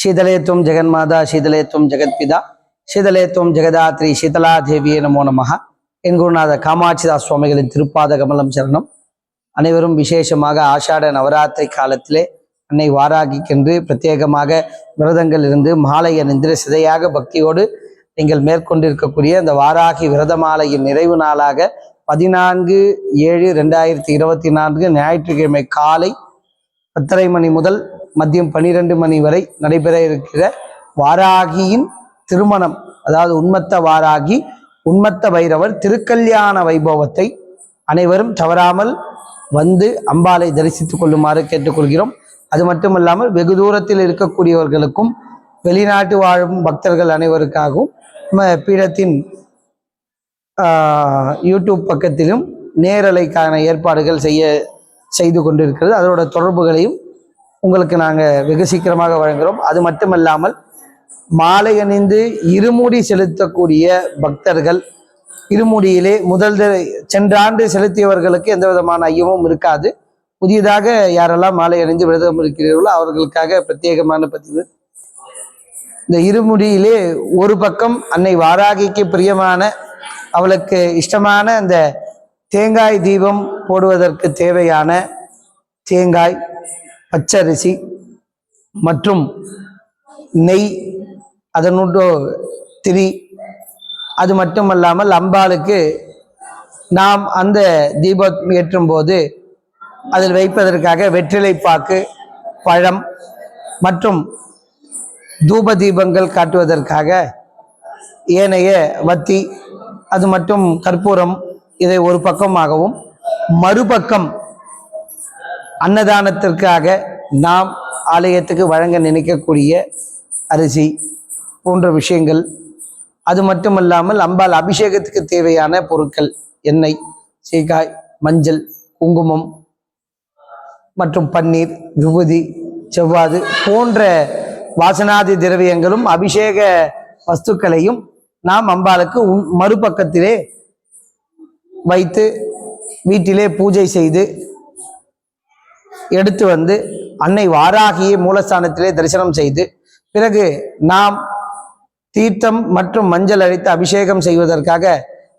శీతలేత్వం జగన్మాత சீதலேத்துவம் జగత్పిత శீதலேத்துவம் ஜெகதாத்ரி சீதலா தேவியே நமோ நமக என் குருநாத காமாட்சிதா சுவாமிகளின் திருப்பாத கமலம் சரணம். அனைவரும் விசேஷமாக ஆஷாட நவராத்திரி காலத்திலே அன்னை வாராகிக்கென்று பிரத்யேகமாக விரதங்கள் இருந்து மாலை அணிந்திர சிதையாக பக்தியோடு நீங்கள் மேற்கொண்டிருக்கக்கூடிய அந்த வாராகி விரத மாலையின் நிறைவு நாளாக பதினான்கு ஏழு ரெண்டாயிரத்தி இருபத்தி நான்கு ஞாயிற்றுக்கிழமை காலை பத்தரை மணி முதல் மதியம் பனிரெண்டு மணி வரை நடைபெற இருக்கிற வாராகியின் திருமணம் அதாவது உண்மத்த வாராகி உண்மத்த பைரவர் திருக்கல்யாண வைபவத்தை அனைவரும் தவறாமல் வந்து அம்பாளை தரிசித்துக் கொள்ளுமாறு கேட்டுக்கொள்கிறோம். அது மட்டுமல்லாமல் வெகு தூரத்தில் இருக்கக்கூடியவர்களுக்கும் வெளிநாட்டு வாழும் பக்தர்கள் அனைவருக்காகவும் நம்ம பீடத்தின் யூடியூப் பக்கத்திலும் நேரலைக்கான ஏற்பாடுகள் செய்ய செய்து கொண்டிருக்கிறது. அதோட தொடர்புகளையும் உங்களுக்கு நாங்கள் வெகு சீக்கிரமாக வழங்குகிறோம் அது மட்டுமல்லாமல் மாலை அணிந்து இருமுடி செலுத்தக்கூடிய பக்தர்கள் இருமுடியிலே முதல் சென்றாண்டு சென்ற ஆண்டு செலுத்தியவர்களுக்கு எந்த விதமான ஐயமும் இருக்காது. புதியதாக யாரெல்லாம் மாலை அணிந்து விரதம் இருக்கிறீர்களோ அவர்களுக்காக பிரத்யேகமான பதிவு. இந்த இருமுடியிலே ஒரு பக்கம் அன்னை வாராகிக்கு பிரியமான அவளுக்கு இஷ்டமான அந்த தேங்காய் தீபம் போடுவதற்கு தேவையான தேங்காய் பச்சரிசி மற்றும் நெய் அதனுடைய திரி. அது மட்டுமல்லாமல் அம்பாளுக்கு நாம் அந்த தீபம் ஏற்றும் போது அதில் வைப்பதற்காக வெற்றிலை பாக்கு பழம் மற்றும் தூப தீபங்கள் காட்டுவதற்காக ஏனைய வத்தி அது மட்டும் கற்பூரம் இதை ஒரு பக்கமாகவும் மறுபக்கம் அன்னதானத்திற்காக நாம் ஆலயத்துக்கு வழங்க நினைக்கக்கூடிய அரிசி போன்ற விஷயங்கள் அது மட்டுமல்லாமல் அம்பாள் அபிஷேகத்துக்கு தேவையான பொருட்கள் எண்ணெய் சீக்காய் மஞ்சள் குங்குமம் மற்றும் பன்னீர் விபூதி செவ்வாது போன்ற வாசனாதி திரவியங்களும் அபிஷேக வஸ்துக்களையும் நாம் அம்பாளுக்கு மறுபக்கத்திலே வைத்து வீட்டிலே பூஜை செய்து எடுத்து வந்து அன்னை வாராகியை மூலஸ்தானத்திலே தரிசனம் செய்து பிறகு நாம் தீர்த்தம் மற்றும் மஞ்சள் அழைத்து அபிஷேகம் செய்வதற்காக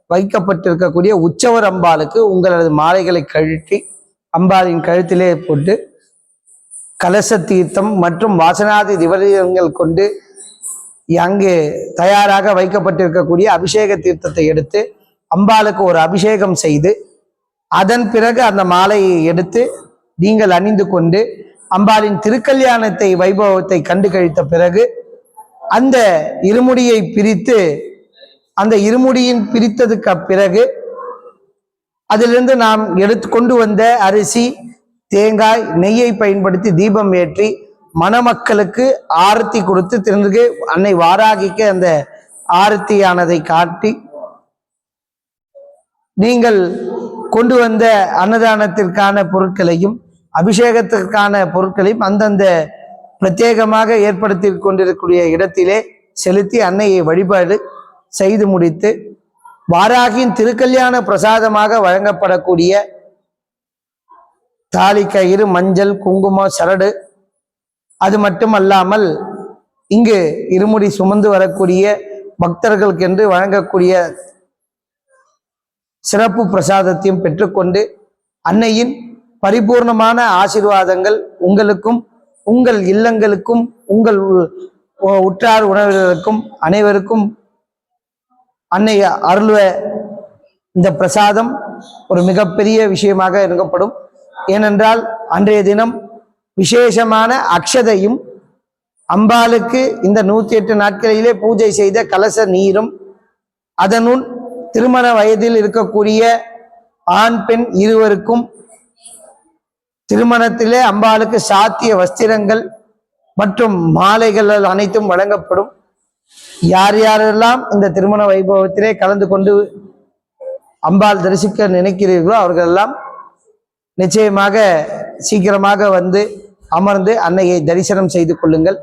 வைக்கப்பட்டிருக்கக்கூடிய உற்சவர் அம்பாளுக்கு உங்களது மாலைகளை கழட்டி அம்பாளின் கழுத்திலே போட்டு கலச தீர்த்தம் மற்றும் வாசனாதி திவரியங்கள் கொண்டு அங்கு தயாராக வைக்கப்பட்டிருக்கக்கூடிய அபிஷேக தீர்த்தத்தை எடுத்து அம்பாளுக்கு ஒரு அபிஷேகம் செய்து அதன் பிறகு அந்த மாலையை எடுத்து நீங்கள் அணிந்து கொண்டு அம்பாளின் திருக்கல்யாணத்தை வைபவத்தை கண்டு கழித்த பிறகு அந்த இருமுடியை பிரித்து அந்த இருமுடியின் பிரித்ததுக்கு பிறகு அதிலிருந்து நாம் எடுத்து கொண்டு வந்த அரிசி தேங்காய் நெய்யை பயன்படுத்தி தீபம் ஏற்றி மணமக்களுக்கு ஆரத்தி கொடுத்து திருந்துக்கு அன்னை வாராகிக்கு அந்த ஆரத்தியானதை காட்டி நீங்கள் கொண்டு வந்த அன்னதானத்திற்கான பொருட்களையும் அபிஷேகத்திற்கான பொருட்களையும் அந்தந்த பிரத்யேகமாக ஏற்படுத்தி கொண்டிருக்கக்கூடிய இடத்திலே செலுத்தி அன்னையை வழிபாடு செய்து முடித்து வாராகியின் திருக்கல்யாண பிரசாதமாக வழங்கப்படக்கூடிய தாலி கயிறு மஞ்சள் குங்குமம் சரடு அது மட்டுமல்லாமல் இங்கு இருமுடி சுமந்து வரக்கூடிய பக்தர்களுக்கென்று வழங்கக்கூடிய சிறப்பு பிரசாதத்தையும் பெற்றுக்கொண்டு அன்னையின் பரிபூர்ணமான ஆசீர்வாதங்கள் உங்களுக்கும் உங்கள் இல்லங்களுக்கும் உங்கள் உற்றார் உணவர்களுக்கும் அனைவருக்கும் அன்னை அருள்வ இந்த பிரசாதம் ஒரு மிகப்பெரிய விஷயமாக இருக்கப்படும் ஏனென்றால் அன்றைய தினம் விசேஷமான அக்ஷதையும் அம்பாளுக்கு இந்த நூற்றி எட்டு நாட்களிலே பூஜை செய்த கலச நீரும் அதனுள் திருமண வயதில் இருக்கக்கூடிய ஆண் பெண் இருவருக்கும் திருமணத்திலே அம்பாளுக்கு சாத்திய வஸ்திரங்கள் மற்றும் மாலைகள் அனைத்தும் வழங்கப்படும். யார் யாரெல்லாம் இந்த திருமண வைபவத்திலே கலந்து கொண்டு அம்பாள் தரிசிக்க நினைக்கிறீர்களோ அவர்களெல்லாம் நிச்சயமாக சீக்கிரமாக வந்து அமர்ந்து அன்னையை தரிசனம் செய்து கொள்ளுங்கள்.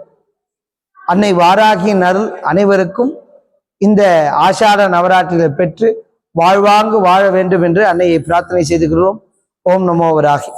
அன்னை வாராகியின் அருள் அனைவருக்கும் இந்த ஆஷாட நவராத்திரிகளை பெற்று வாழ்வாங்கு வாழ வேண்டும் என்று அன்னையை பிரார்த்தனை செய்துகிறோம் ஓம் நமோ வராகி.